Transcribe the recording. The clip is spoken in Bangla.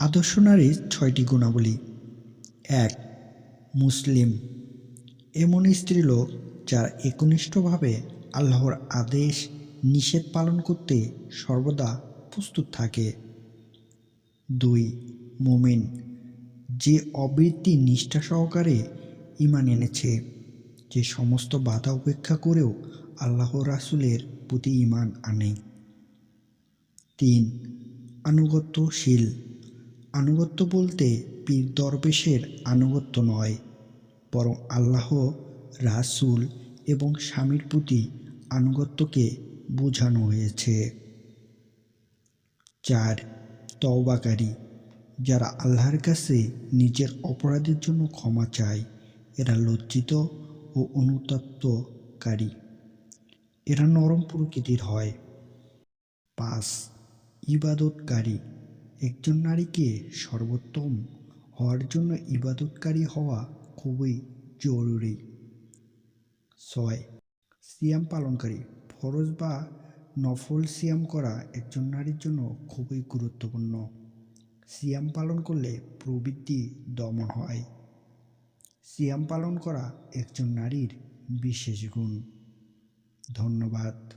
আদর্শ নারীর ছয়টি গুণাবলী। এক, মুসলিম। এমন স্ত্রীলোক যারা একনিষ্ঠভাবে আল্লাহর আদেশ নিষেধ পালন করতে সর্বদা প্রস্তুত থাকে। দুই, মুমিন। যে অবৃত্তি নিষ্ঠা সহকারে ইমান এনেছে, যে সমস্ত বাধা উপেক্ষা করেও আল্লাহ রাসুলের প্রতি ইমান আনে। তিন, আনুগত্যশীল। আনুগত্য বলতে পীর দরবেশের আনুগত্য নয়, বরং আল্লাহ, রাসূল এবং স্বামীর প্রতি আনুগত্যকে বোঝানো হয়েছে। চার, তওবাকারী। যারা আল্লাহর কাছে নিজের অপরাধের জন্য ক্ষমা চায়, এরা লজ্জিত ও অনুতপ্তকারী। এরা নরম প্রকৃতির হয়। পাঁচ, ইবাদতকারী। একজন নারীকে সর্বোত্তম হওয়ার জন্য ইবাদতকারী হওয়া খুবই জরুরি। ছয়, সিয়াম পালনকারী। ফরজ বা নফল সিয়াম করা একজন নারীর জন্য খুবই গুরুত্বপূর্ণ। সিয়াম পালন করলে প্রবৃত্তি দমন হয়। সিয়াম পালন করা একজন নারীর বিশেষ গুণ। ধন্যবাদ।